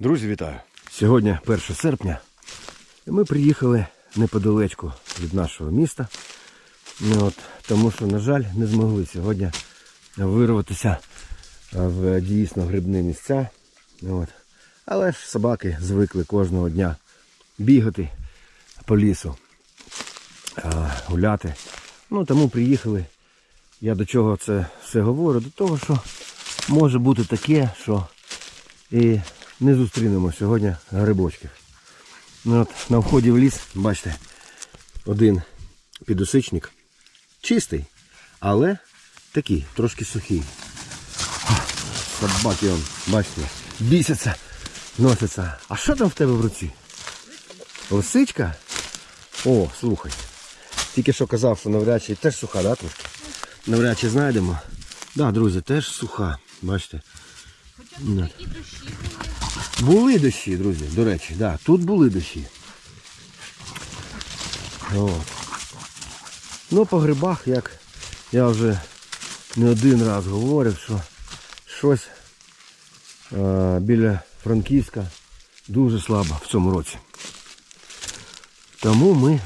Друзі, вітаю! Сьогодні 1 серпня. І ми приїхали неподалечку від нашого міста. Ну, от, тому що, на жаль, не змогли сьогодні вирватися в дійсно грибні місця. Ну, От. Але ж собаки звикли кожного дня бігати по лісу, гуляти. Ну, тому приїхали. Я до чого це все говорю? До того, що може бути таке, що і не зустрінемо сьогодні грибочків. Ну, от, на вході в ліс, бачите, один підосичник. Чистий, але такий, трошки сухий. Собаки он, бачите, бісяться, носяться. А що там в тебе в руці? Лисичка? О, слухай. Тільки що казав, що навряд чи теж суха, да, трошки? Навряд чи знайдемо. Так, да, друзі, теж суха. Бачите. Ну. Були дощі, друзі, до речі, да, тут були дощі. От. Ну, по грибах, як я вже не один раз говорив, що щось е, біля Франківська дуже слабо в цьому році. Тому ми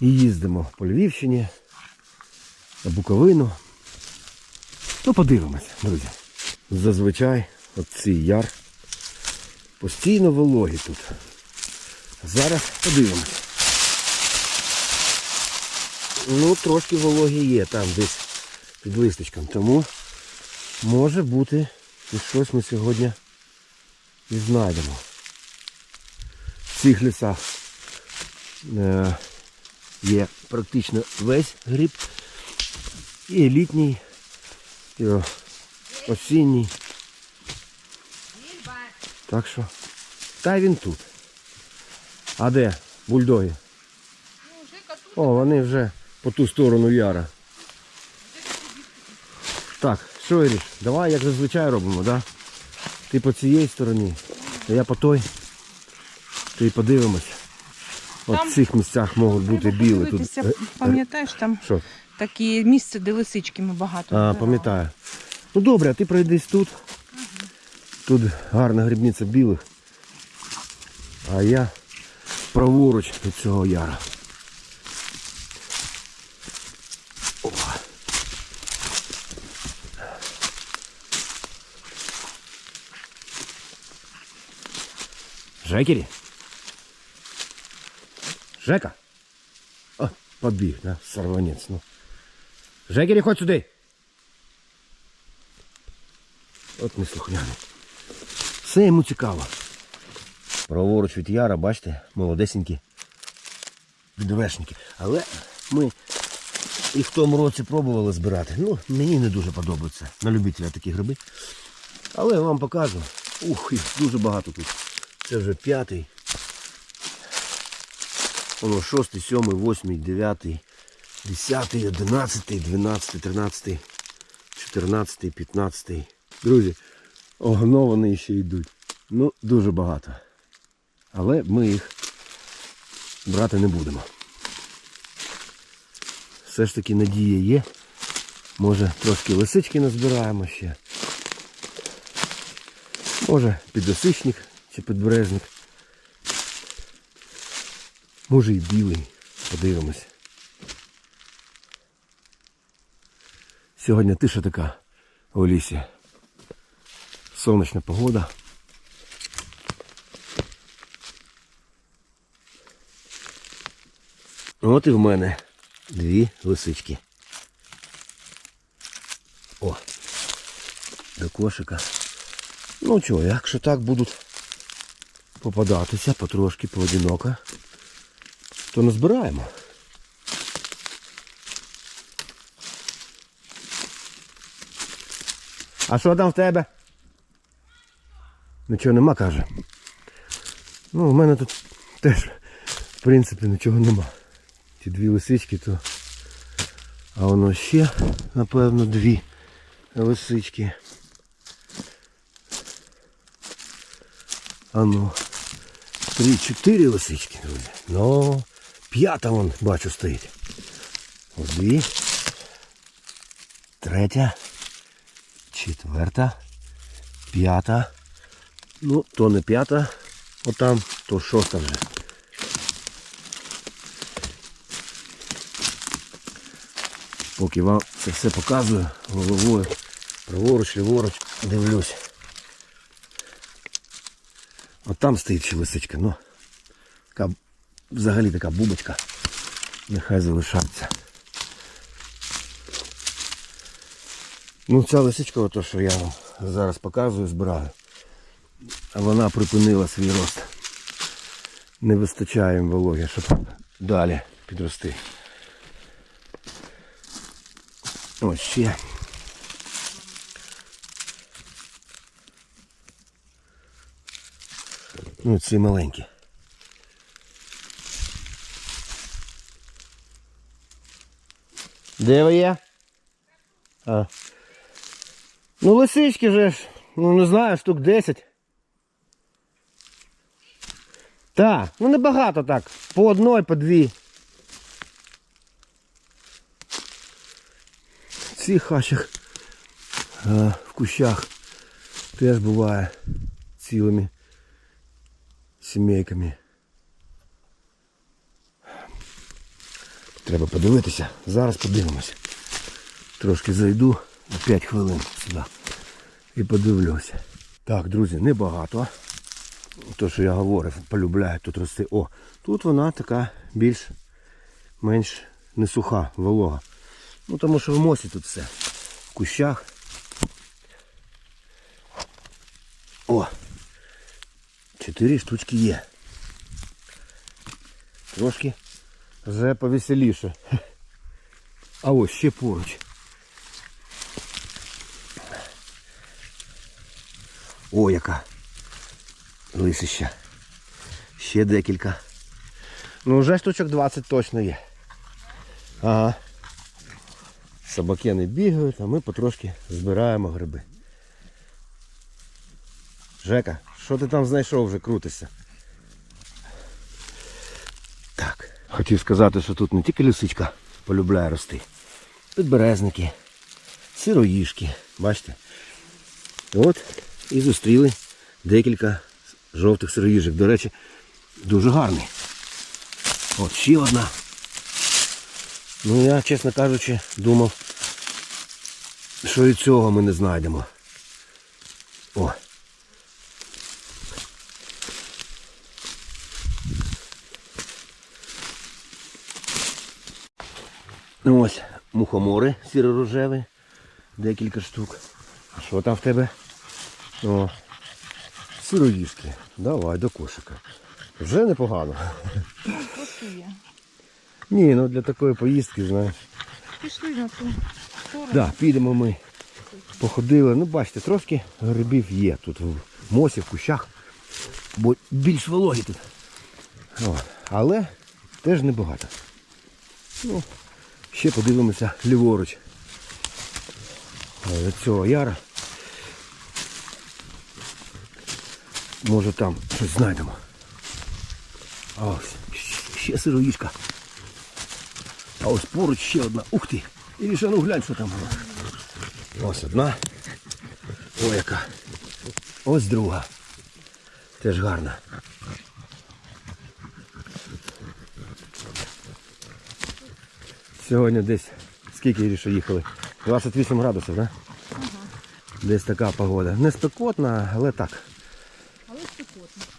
і їздимо по Львівщині, на Буковину. Ну, подивимося, друзі. Зазвичай от цей яр постійно вологі тут. Зараз подивимось. Ну, трошки вологі є там десь під листочком. Тому може бути і щось ми сьогодні і знайдемо. В цих лісах е, є практично весь гриб. І літній, і осінній. Так що, та й він тут. А де? Бульдоги? О, вони вже по ту сторону яра. Так, що Іріш, давай як зазвичай робимо, да? Ти по цій стороні, а я по той. Ти подивимось. От Там в цих місцях можуть бути білі. Тут... Пам'ятаєш, там Що? таке місце, де лисички ми багато. А, пам'ятаю. Ну добре, а ти пройдись тут. Тут гарна грибниця білих. А я праворуч від цього яра. О. Жекері? Жека? О, побіг, да? Сорванець, ну. Жекері, ходь сюди. От неслухняний. Все йому цікаво. Праворуч від яра, бачите, молодесенькі підвершники. Але ми їх в тому році пробували збирати. Ну, мені не дуже подобаються на любителя такі гриби. Але я вам покажу. Ух, їх дуже багато тут. Це вже п'ятий. Воно шостий, сьомий, восьмий, дев'ятий, десятий, одинадцятий, дванадцятий, тринадцятий, чотирнадцятий, п'ятнадцятий. Друзі, огно вони ще йдуть. Ну, дуже багато. Але ми їх брати не будемо. Все ж таки надія є. Може трошки лисички назбираємо ще. Може підосичник чи підбережник. Може і білий. Подивимось. Сьогодні тиша така у лісі. Сонячна погода. От і в мене дві лисички. О, до кошика. Ну чого, якщо так будуть попадатися потрошки поодиноко, то назбираємо. А що там в тебе? Нічого нема, каже. Ну, у мене тут теж, в принципі, нічого нема. Ті дві лисички, то... А воно ще, напевно, дві лисички. А ну. Три, чотири лисички, друзі. Ну, п'ята вон, бачу, стоїть. Дві. Третя. Четверта. П'ята. Ну, то не п'ята, отам, то шоста вже. Поки вам це все показую головою, праворуч, ліворуч, дивлюсь. От там стоїть ще лисичка, ну. Така, взагалі така бубочка. Нехай залишається. Ну, ця лисичка, ото, що я вам зараз показую, збираю. Вона припинила свій рост. Не вистачає їм вологи, щоб далі підрости. Ось ще. Ну, ці маленькі. Де ви є? А. Ну, лисички же ж, ну не знаю, штук 10. Так, ну небагато так. По одной, по дві. В цих хащах в кущах теж буває цілими сімейками. Треба подивитися. Зараз подивимося. Трошки зайду на 5 хвилин сюди. І подивлюся. Так, друзі, небагато. То, що я говорив, полюбляю тут рости. О, тут вона така більш менш не суха, волога. Ну тому що в мосі тут все. В кущах. О! Чотири штучки є. Трошки вже повеселіше. А ось ще поруч. О, яка лисища. Ще декілька. Ну вже штучок 20 точно є. Ага. Собаки не бігають, а ми потрошки збираємо гриби. Жека, що ти там знайшов вже крутишся? Так. Хотів сказати, що тут не тільки лисичка полюбляє рости. Підберезники, сироїшки. Бачите? От і зустріли декілька жовтих сироїжок. До речі, дуже гарний. От ще одна. Ну я, чесно кажучи, думав, що і цього ми не знайдемо. О. Ну ось мухомори сіро-рожеві. Декілька штук. А що там в тебе? О, сироїшки. Давай до кошика. Вже непогано. Посує. Ні, ну для такої поїздки, знаєш. Пішли на ту сторону. Да, підемо ми. Походили. Ну, бачите, трошки грибів є тут в мосі, в кущах. Бо більш вологі тут. О, але теж небагато. Ну, ще подивимося ліворуч. Е, цього яра. Може там щось знайдемо. А ось, ще сироїшка. А ось поруч ще одна. Ух ти! І ще ну глянь, що там було. Ось одна. О, яка. Ось друга. Теж гарна. Сьогодні десь скільки Іріша їхали? 28 градусів, так? Да? Десь така погода. Не спекотна, але так.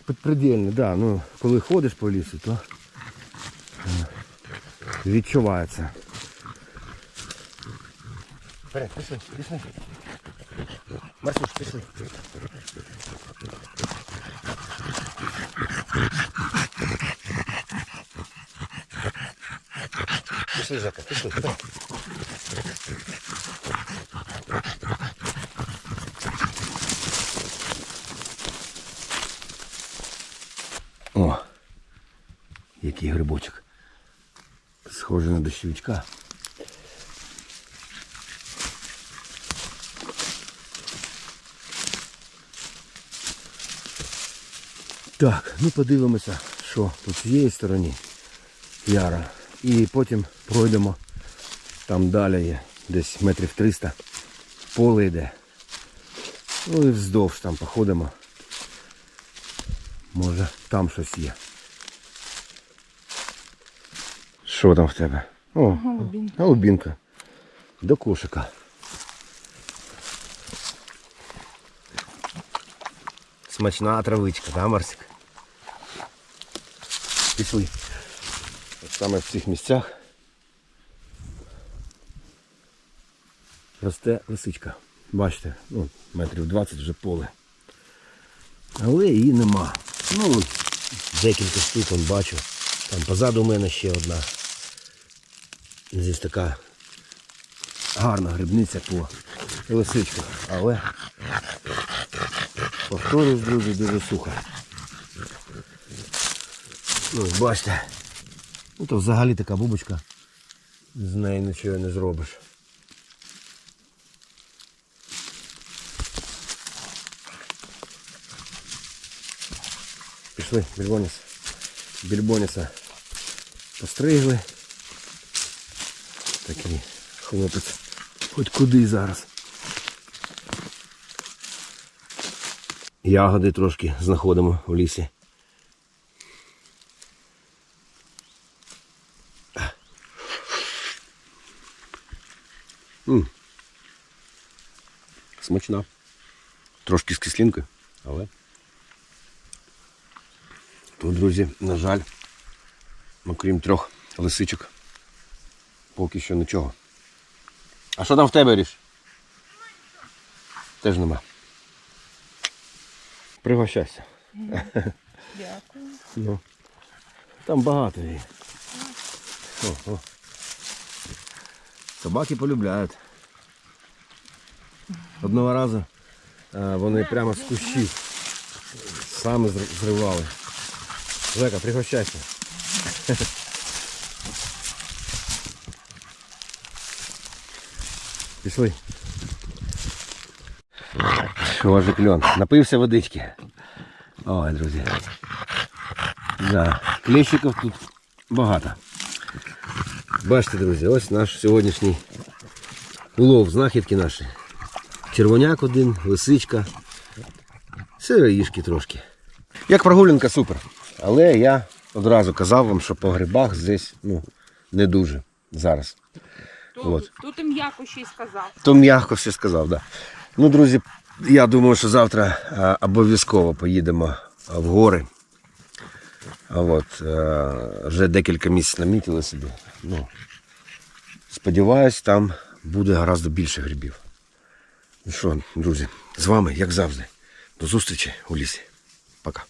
Але. Підпредельно, да. Ну, коли ходиш по лісу, то е, відчувається. Вперед, пішли, пішли. Марсуш, пішли. Пішли, Жака, пішли, вперед. О, який грибочок. Схожий на дощовичка. Так, ну подивимося, що по цієї стороні яра. І потім пройдемо там далі є, десь метрів 300. Поле йде. Ну і вздовж там походимо. Може там щось є. Що там в тебе? О, Голубінка. голубінка. До кошика. Смачна травичка, да, Марсик? Пішли. От саме в цих місцях росте лисичка. Бачите, ну, метрів 20 вже поле. Але її нема. Ну, декілька штук он бачу. Там позаду у мене ще одна. Здесь така гарна грибниця по лисичках. Але повторюсь, друзі, дуже сухо. Ну, бачите. Ну то взагалі така бубочка. З нею нічого не зробиш. Пішли, більбоніс. Більбоніса постригли. Такий хлопець. Хоч куди зараз. Ягоди трошки знаходимо в лісі. М. Смачна. Трошки з кислинкою, але. Тут, друзі, на жаль, окрім трьох лисичок, поки що нічого. А що там в тебе, Ріш? Теж нема. Пригощайся. Дякую. Ну, там багато її. О, о. Собаки полюбляють. Одного разу а, вони прямо з кущів саме зривали. Жека, пригощайся. Пішли. Що ж кльон? Напився водички. Ой, друзі. Да, клещиків тут багато. Бачите, друзі, ось наш сьогоднішній улов, знахідки наші. Червоняк один, лисичка, сироїшки трошки. Як прогулянка супер. Але я одразу казав вам, що по грибах здесь ну, не дуже зараз. От. Тут і м'яко ще й сказав. То м'яко все сказав, да. Ну, друзі, я думаю, що завтра обов'язково поїдемо в гори. От, е, вже декілька місць намітили собі. Ну, сподіваюсь, там буде гораздо більше грибів. Ну що, друзі, з вами, як завжди, до зустрічі у лісі. Пока.